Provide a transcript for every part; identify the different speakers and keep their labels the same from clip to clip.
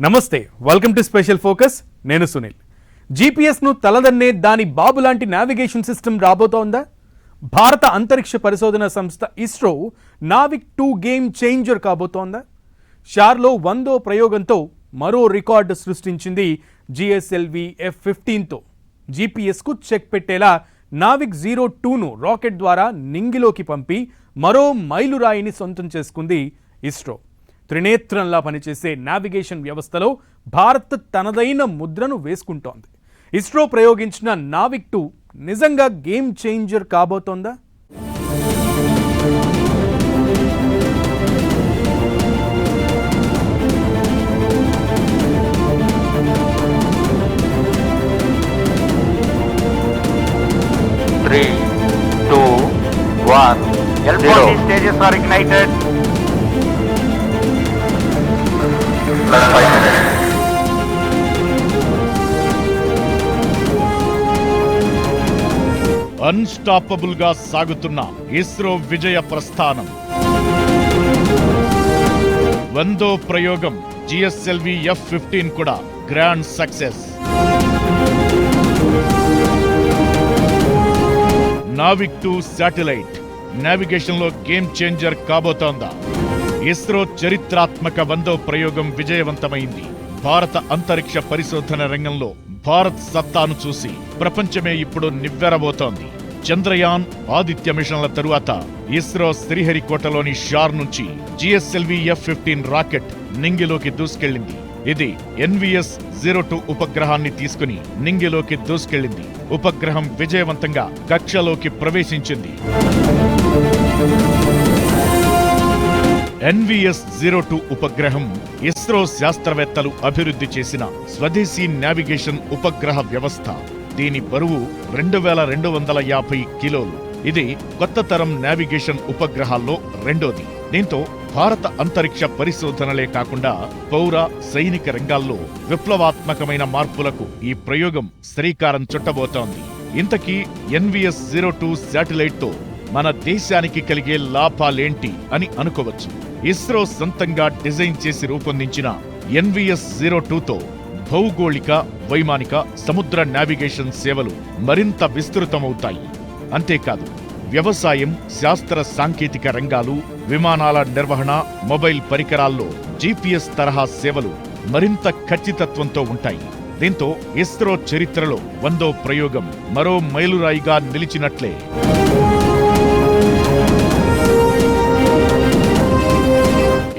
Speaker 1: నమస్తే welcome to special focus నేను సునీల్. జీపీఎస్ను తలదన్నే దాని బాబు లాంటి నావిగేషన్ సిస్టమ్ రాబోతోందా? భారత అంతరిక్ష పరిశోధన సంస్థ ISRO NavIC two game changer కాబోతోందా? షార్లో వందో ప్రయోగంతో మరో రికార్డు సృష్టించింది జిఎస్ఎల్వి ఎఫ్ ఫిఫ్టీన్తో జీపీఎస్కు చెక్ పెట్టేలా నావిక్ జీరో టూను రాకెట్ ద్వారా నింగిలోకి పంపి మరో మైలురాయిని సొంతం చేసుకుంది ఇస్రో. త్రినేత్రంలా పనిచేసే నావిగేషన్ వ్యవస్థలో భారత్ తనదైన ముద్రను వేసుకుంటోంది ఇస్రో ప్రయోగించిన నావిక్ టూ నిజంగా గేమ్ చేంజర్ కాబోతోందా
Speaker 2: three, two, one,
Speaker 3: L40
Speaker 2: zero.
Speaker 3: stages are
Speaker 2: Plus five minutes.
Speaker 4: అన్స్టాపబుల్గా సాగుతున్న ఇస్రో విజయ ప్రస్థానం. వందో ప్రయోగం జిఎస్ఎల్వి ఎఫ్ ఫిఫ్టీన్ కూడా grand success NavIC two satellite నావిగేషన్లో game changer కాబోతోందా? ఇస్రో చరిత్రాత్మక వందో ప్రయోగం విజయవంతమైంది. భారత అంతరిక్ష పరిశోధన రంగంలో భారత్ సత్తాను చూసి ప్రపంచమే ఇప్పుడు నివ్వెరబోతోంది. చంద్రయాన్ ఆదిత్య మిషన్ల తరువాత ఇస్రో శ్రీహరికోటలోని షార్ నుంచి జిఎస్ఎల్వి ఎఫ్ ఫిఫ్టీన్ రాకెట్ నింగిలోకి దూసుకెళ్ళింది ఇది ఎన్విఎస్ జీరో టూ ఉపగ్రహాన్ని తీసుకుని నింగిలోకి దూసుకెళ్ళింది ఉపగ్రహం విజయవంతంగా కక్షలోకి ప్రవేశించింది. ఎన్విఎస్ జీరో టూ ఉపగ్రహం ఇస్రో శాస్త్రవేత్తలు అభివృద్ధి చేసిన స్వదేశీ నావిగేషన్ ఉపగ్రహ వ్యవస్థ. దీని బరువు రెండు వేల రెండు వందల యాభై కిలోలు. ఇది కొత్త తరం నావిగేషన్ ఉపగ్రహాల్లో రెండోది. దీంతో భారత అంతరిక్ష పరిశోధనలే కాకుండా పౌర సైనిక రంగాల్లో విప్లవాత్మకమైన మార్పులకు ఈ ప్రయోగం శ్రీకారం చుట్టబోతోంది. ఇంతకీ ఎన్విఎస్ జీరో టూ శాటిలైట్తో మన దేశానికి కలిగే లాభాలేంటి అని అనుకోవచ్చు. ఇస్రో సొంతంగా డిజైన్ చేసి రూపొందించిన ఎన్విఎస్ జీరో టూతో భౌగోళిక వైమానిక సముద్ర నావిగేషన్ సేవలు మరింత విస్తృతమవుతాయి. అంతేకాదు వ్యవసాయం శాస్త్ర సాంకేతిక రంగాలు విమానాల నిర్వహణ మొబైల్ పరికరాల్లో జీపీఎస్ తరహా సేవలు మరింత ఖచ్చితత్వంతో ఉంటాయి. దీంతో ఇస్రో చరిత్రలో వందో ప్రయోగం మరో మైలురాయిగా నిలిచినట్లే.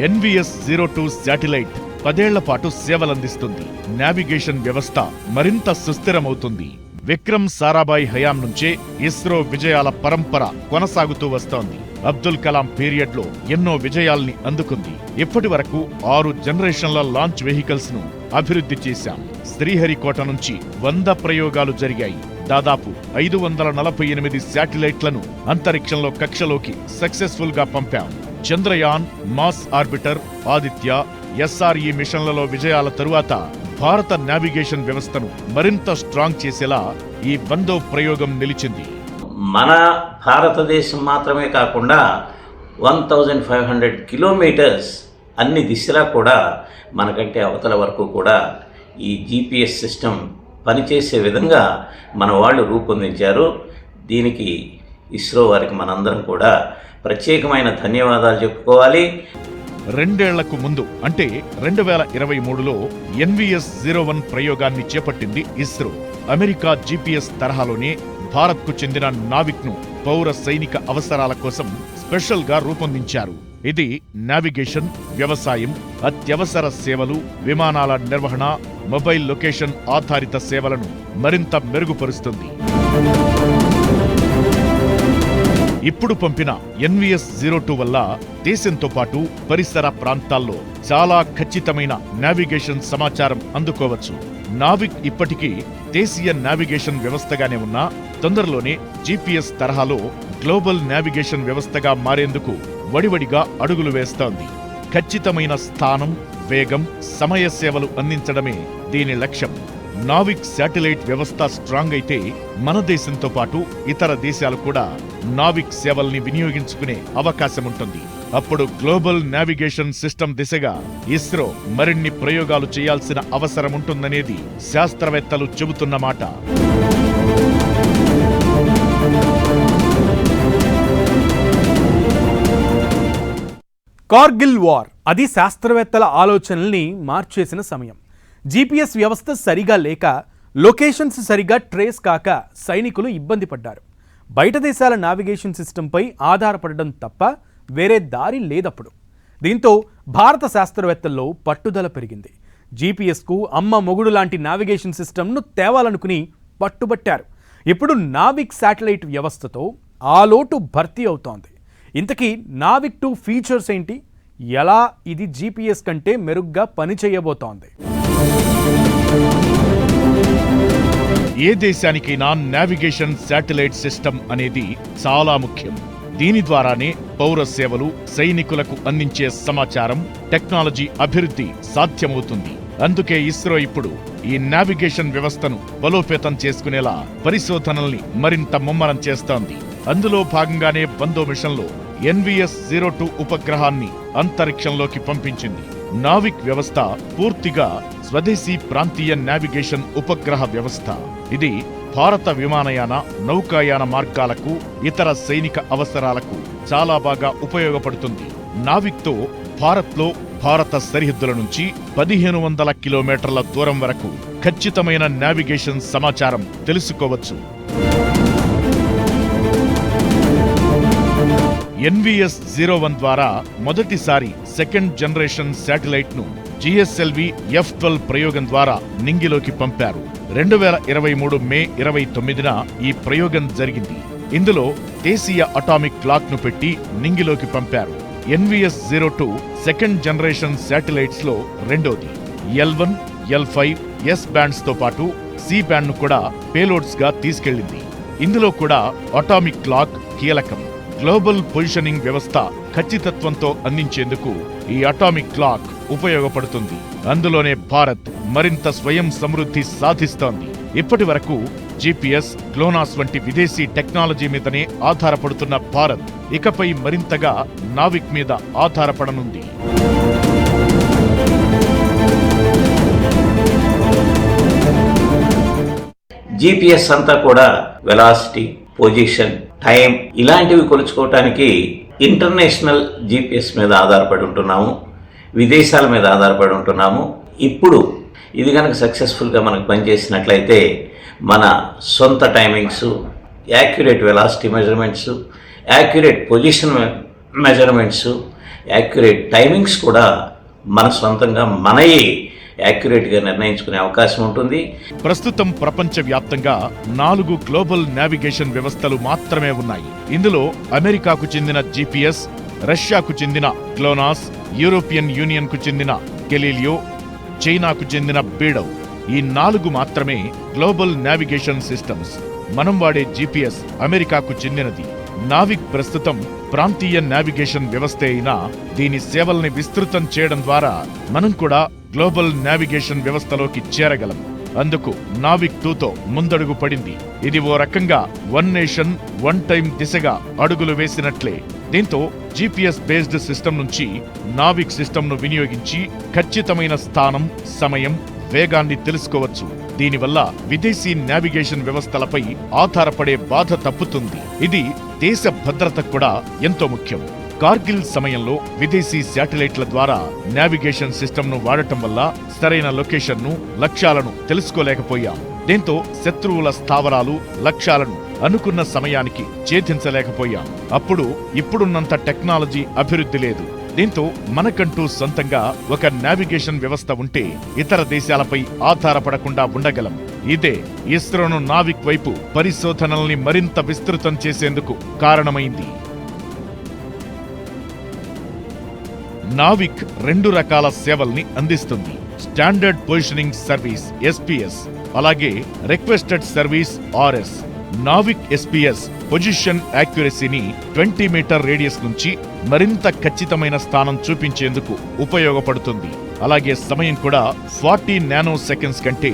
Speaker 4: ఎన్విఎస్ జీరో టూ శాటిలైట్ పదేళ్ళ పాటు సేవలందిస్తుంది. నావిగేషన్ వ్యవస్థ మరింత సుస్థిరమవుతుంది. విక్రమ్ సారాభాయ్ హయాం నుంచే ఇస్రో విజయాల పరంపర కొనసాగుతూ వస్తోంది. అబ్దుల్ కలాం పీరియడ్లో ఎన్నో విజయాల్ని అందుకుంది. ఇప్పటి వరకు ఆరు జనరేషన్ల లాంచ్ వెహికల్స్ను అభివృద్ధి చేశాం. శ్రీహరికోట నుంచి వంద ప్రయోగాలు జరిగాయి. దాదాపు ఐదు వందల నలభై ఎనిమిది శాటిలైట్లను అంతరిక్షంలో కక్షలోకి సక్సెస్ఫుల్గా పంపాం. Chandrayaan Mars orbiter Aditya S R E మిషన్లలో విజయాల తరువాత భారత నావిగేషన్ వ్యవస్థను మరింత స్ట్రాంగ్ చేసేలా ఈ వందో ప్రయోగం నిలిచింది.
Speaker 5: మన భారతదేశం మాత్రమే కాకుండా one thousand five hundred kilometres అన్ని దిశలా కూడా మనకంటే అవతల వరకు కూడా ఈ జీపీఎస్ సిస్టమ్ పనిచేసే విధంగా మన వాళ్ళు రూపొందించారు. దీనికి ఇస్రో వారికి మనందరం కూడా ప్రత్యేకమైన ధన్యవాదాలు చెప్పుకోవాలి.
Speaker 4: రెండేళ్ళకు ముందు అంటే రెండు వేల ఇరవై మూడులో ఎన్విఎస్ జీరో వన్ ప్రయోగాన్ని చేపట్టింది ఇస్రో. అమెరికా జీపీఎస్ తరహాలోనే భారత్కు చెందిన నావిక్ను పౌర సైనిక అవసరాల కోసం స్పెషల్గా రూపొందించారు. ఇది నావిగేషన్ వ్యవసాయం అత్యవసర సేవలు విమానాల నిర్వహణ మొబైల్ లొకేషన్ ఆధారిత సేవలను మరింత మెరుగుపరుస్తుంది. ఇప్పుడు పంపిన ఎన్విఎస్ జీరో టూ వల్ల దేశంతో పాటు పరిసర ప్రాంతాల్లో చాలా ఖచ్చితమైన నావిగేషన్ సమాచారం అందుకోవచ్చు. నావిక్ ఇప్పటికీ దేశీయ నావిగేషన్ వ్యవస్థగానే ఉన్నా తొందరలోనే జీపీఎస్ తరహాలో గ్లోబల్ నావిగేషన్ వ్యవస్థగా మారేందుకు వడివడిగా అడుగులు వేస్తోంది. ఖచ్చితమైన స్థానం వేగం సమయ సేవలు అందించడమే దీని లక్ష్యం. నావిక్ శాటిలైట్ వ్యవస్థ స్ట్రాంగ్ అయితే మన దేశంతో పాటు ఇతర దేశాలు కూడా నావిక్ సేవల్ని వినియోగించుకునే అవకాశం ఉంటుంది అప్పుడు గ్లోబల్ నావిగేషన్ సిస్టమ్ దిశగా ఇస్రో మరిన్ని ప్రయోగాలు చేయాల్సిన అవసరం ఉంటుందనేది శాస్త్రవేత్తలు చెబుతున్న మాట.
Speaker 1: కార్గిల్ వార్ అది శాస్త్రవేత్తల ఆలోచనల్ని మార్చేసిన సమయం. జీపీఎస్ వ్యవస్థ సరిగా లేక లొకేషన్స్ సరిగా ట్రేస్ కాక సైనికులు ఇబ్బంది పడ్డారు. బయట దేశాల నావిగేషన్ సిస్టంపై ఆధారపడడం తప్ప వేరే దారి లేదప్పుడు. దీంతో భారత శాస్త్రవేత్తల్లో పట్టుదల పెరిగింది. జీపీఎస్కు అమ్మ మొగుడు లాంటి నావిగేషన్ సిస్టమ్ను తేవాలనుకుని పట్టుబట్టారు. ఇప్పుడు నావిక్ శాటిలైట్ వ్యవస్థతో ఆ లోటు భర్తీ అవుతోంది. ఇంతకీ నావిక్ టూ ఫీచర్స్ ఏంటి? ఎలా ఇది జీపీఎస్ కంటే మెరుగ్గా పనిచేయబోతోంది?
Speaker 4: ఏ దేశానికైనా నావిగేషన్ శాటిలైట్ సిస్టమ్ అనేది చాలా ముఖ్యం. దీని ద్వారానే పౌర సేవలు సైనికులకు అందించే సమాచారం టెక్నాలజీ అభివృద్ధి సాధ్యమవుతుంది. అందుకే ఇస్రో ఇప్పుడు ఈ నావిగేషన్ వ్యవస్థను బలోపేతం చేసుకునేలా పరిశోధనల్ని మరింత ముమ్మరం చేస్తోంది. అందులో భాగంగానే బందో మిషన్లో ఎన్విఎస్ జీరో టూ ఉపగ్రహాన్ని అంతరిక్షంలోకి పంపించింది. నావిక్ వ్యవస్థ పూర్తిగా స్వదేశీ ప్రాంతీయ నావిగేషన్ ఉపగ్రహ వ్యవస్థ. ఇది భారత విమానయాన నౌకాయాన మార్గాలకు ఇతర సైనిక అవసరాలకు చాలా బాగా ఉపయోగపడుతుంది. నావిక్తో భారత్లో భారత సరిహద్దుల నుంచి పదిహేను వందల కిలోమీటర్ల దూరం వరకు ఖచ్చితమైన నావిగేషన్ సమాచారం తెలుసుకోవచ్చు. ఎన్విఎస్ జీరో వన్ ద్వారా మొదటిసారి సెకండ్ జనరేషన్ శాటిలైట్ను జిఎస్ఎల్వి ఎఫ్ ట్వెల్వ్ ప్రయోగం ద్వారా నింగిలోకి పంపారు. రెండు వేల ఇరవై మూడు మే ఇరవై తొమ్మిదిన ఈ ప్రయోగం జరిగింది. ఇందులో దేశీయ అటామిక్ క్లాక్ను పెట్టి నింగిలోకి పంపారు. NVS zero two second generation శాటిలైట్స్లో రెండోది. L one L five S బ్యాండ్స్తో పాటు సి బ్యాండ్ను కూడా పేలోడ్స్గా తీసుకెళ్ళింది ఇందులో కూడా అటామిక్ క్లాక్ కీలకం. గ్లోబల్ పొజిషనింగ్ వ్యవస్థ ఖచ్చితత్వంతో అందించేందుకు ఈ అటామిక్ క్లాక్ ఉపయోగపడుతుంది. అందులోనే భారత్ మరింత స్వయం సమృద్ధి సాధిస్తోంది. ఇప్పటి వరకు జీపీఎస్ గ్లోనాస్ వంటి విదేశీ టెక్నాలజీ మీదనే ఆధారపడుతున్న భారత్ ఇకపై మరింతగా నావిక్ మీద ఆధారపడనుంది.
Speaker 5: జీపీఎస్ అంతా కూడా వెలాసిటీ పొజిషన్ టైం ఇలాంటివి కొలుచుకోవటానికి ఇంటర్నేషనల్ జీపీఎస్ మీద ఆధారపడి ఉంటున్నాము విదేశాల మీద ఆధారపడి ఉంటున్నాము. ఇప్పుడు ఇది కనుక సక్సెస్ఫుల్గా మనకు పనిచేసినట్లయితే మన సొంత timings accurate velocity measurements accurate position measurements accurate timings కూడా మన సొంతంగా మనయే యాక్యురేట్గా నిర్ణయించుకునే అవకాశం ఉంటుంది.
Speaker 4: ప్రస్తుతం ప్రపంచవ్యాప్తంగా నాలుగు గ్లోబల్ నావిగేషన్ వ్యవస్థలు మాత్రమే ఉన్నాయి. ఇందులో అమెరికాకు చెందిన జీపీఎస్ రష్యాకు చెందిన గ్లోనాస్ యూరోపియన్ యూనియన్కు చెందిన గెలీలియో చైనాకు చెందిన బీడవ్ ఈ నాలుగు మాత్రమే గ్లోబల్ నావిగేషన్ సిస్టమ్స్. మనం వాడే జీపీఎస్ అమెరికాకు చెందినది. నావిక్ ప్రస్తుతం ప్రాంతీయ నావిగేషన్ వ్యవస్థ అయినా దీని సేవల్ని విస్తృతం చేయడం ద్వారా మనం కూడా గ్లోబల్ నావిగేషన్ వ్యవస్థలోకి చేరగలం. అందుకు నావిక్ టూతో ముందడుగు పడింది. ఇది ఓ రకంగా వన్ నేషన్ వన్ టైం దిశగా అడుగులు వేసినట్లే. దీంతో జీపీఎస్ బేస్డ్ సిస్టమ్ నుంచి నావిక్ సిస్టమ్ను వినియోగించి ఖచ్చితమైన స్థానం సమయం వేగాన్ని తెలుసుకోవచ్చు. దీనివల్ల విదేశీ నావిగేషన్ వ్యవస్థలపై ఆధారపడే బాధ తప్పుతుంది. ఇది దేశ భద్రతకు కూడా ఎంతో ముఖ్యం. కార్గిల్ సమయంలో విదేశీ శాటిలైట్ల ద్వారా నావిగేషన్ సిస్టమ్ను వాడటం వల్ల సరైన లొకేషన్ను లక్ష్యాలను తెలుసుకోలేకపోయాం. దీంతో శత్రువుల స్థావరాలు లక్ష్యాలను అనుకున్న సమయానికి ఛేదించలేకపోయాం. అప్పుడు ఇప్పుడున్నంత టెక్నాలజీ అభివృద్ధి లేదు. దీంతో మనకంటూ సొంతంగా ఒక నావిగేషన్ వ్యవస్థ ఉంటే ఇతర దేశాలపై ఆధారపడకుండా ఉండగలం. ఇదే ఇస్రోను నావిక్ వైపు పరిశోధనల్ని మరింత విస్తృతం చేసేందుకు కారణమైంది. నావిక్ రెండు రకాల సేవల్ని అందిస్తుంది. స్టాండర్డ్ పొజిషనింగ్ సర్వీస్ ఎస్పీఎస్ అలాగే requested service RS. NavIC SPS position యాక్యురసీని twenty metre radius నుంచి మరింత ఖచ్చితమైన స్థానం చూపించేందుకు ఉపయోగపడుతుంది. అలాగే సమయం కూడా ఫార్టీ నానో సెకండ్స్ కంటే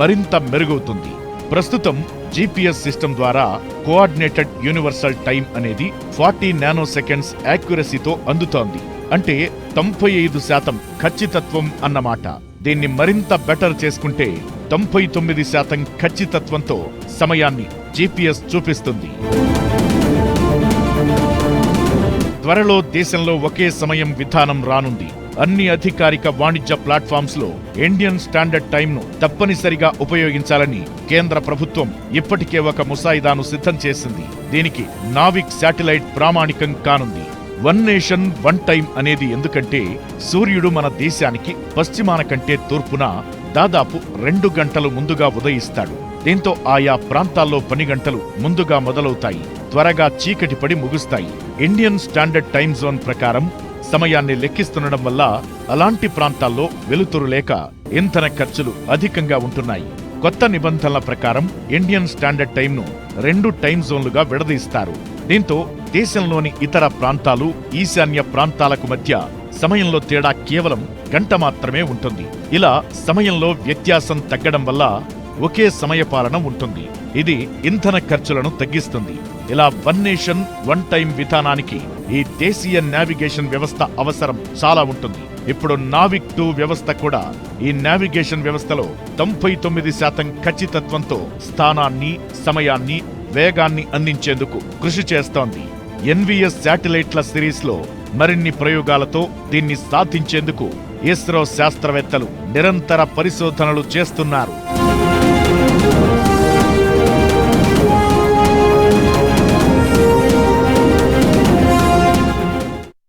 Speaker 4: మరింత మెరుగవుతుంది. ప్రస్తుతం జీపీఎస్ సిస్టమ్ ద్వారా కోఆర్డినేటెడ్ యూనివర్సల్ టైం అనేది ఫార్టీ నానో సెకండ్స్ యాక్యురసీతో అందుతోంది. అంటే తొంభై ఐదు శాతం ఖచ్చితత్వం అన్నమాట. దీన్ని మరింత బెటర్ చేసుకుంటే తొంభై తొమ్మిది శాతం ఖచ్చితత్వంతో సమయాన్ని జీపీఎస్ చూపిస్తుంది. త్వరలో దేశంలో ఒకే సమయం విధానం రానుంది. అన్ని అధికారిక వాణిజ్య ప్లాట్ఫామ్స్లో ఇండియన్ స్టాండర్డ్ టైంను తప్పనిసరిగా ఉపయోగించాలని కేంద్ర ప్రభుత్వం ఇప్పటికే ఒక ముసాయిదాను సిద్ధం చేసింది. దీనికి నావిక్ శాటిలైట్ ప్రామాణికం కానుంది. వన్ నేషన్ వన్ టైం అనేది ఎందుకంటే సూర్యుడు మన దేశానికి పశ్చిమాన కంటే తూర్పున దాదాపు రెండు గంటలు ముందుగా ఉదయిస్తాడు. దీంతో ఆయా ప్రాంతాల్లో పని గంటలు ముందుగా మొదలవుతాయి. త్వరగా చీకటి పడి ముగుస్తాయి. ఇండియన్ స్టాండర్డ్ టైం జోన్ ప్రకారం సమయాన్ని లెక్కిస్తుండడం వల్ల అలాంటి ప్రాంతాల్లో వెలుతురు లేక ఇంధన ఖర్చులు అధికంగా ఉంటున్నాయి. కొత్త నిబంధనల ప్రకారం ఇండియన్ స్టాండర్డ్ టైంను రెండు టైం జోన్లుగా విడదీస్తారు. దీంతో దేశంలోని ఇతర ప్రాంతాలు ఈశాన్య ప్రాంతాలకు మధ్య సమయంలో తేడా కేవలం గంట మాత్రమే ఉంటుంది. ఇలా సమయంలో వ్యత్యాసం తగ్గడం వల్ల ఒకే సమయపాలన ఉంటుంది. ఇది ఇంధన ఖర్చులను తగ్గిస్తుంది. ఇలా వన్ నేషన్ వన్ టైం విధానానికి ఈ దేశీయ నావిగేషన్ వ్యవస్థ అవసరం చాలా ఉంటుంది. ఇప్పుడు నావిక్ టూ వ్యవస్థ కూడా ఈ నావిగేషన్ వ్యవస్థలో తొంభై తొమ్మిది శాతం ఖచ్చితత్వంతో స్థానాన్ని సమయాన్ని వేగాన్ని అందించేందుకు కృషి చేస్తోంది. ఎన్విఎస్ శాటిలైట్ల సిరీస్లో మరిన్ని ప్రయోగాలతో దీన్ని సాధించేందుకు ఇస్రో శాస్త్రవేత్తలు నిరంతర పరిశోధనలు చేస్తున్నారు.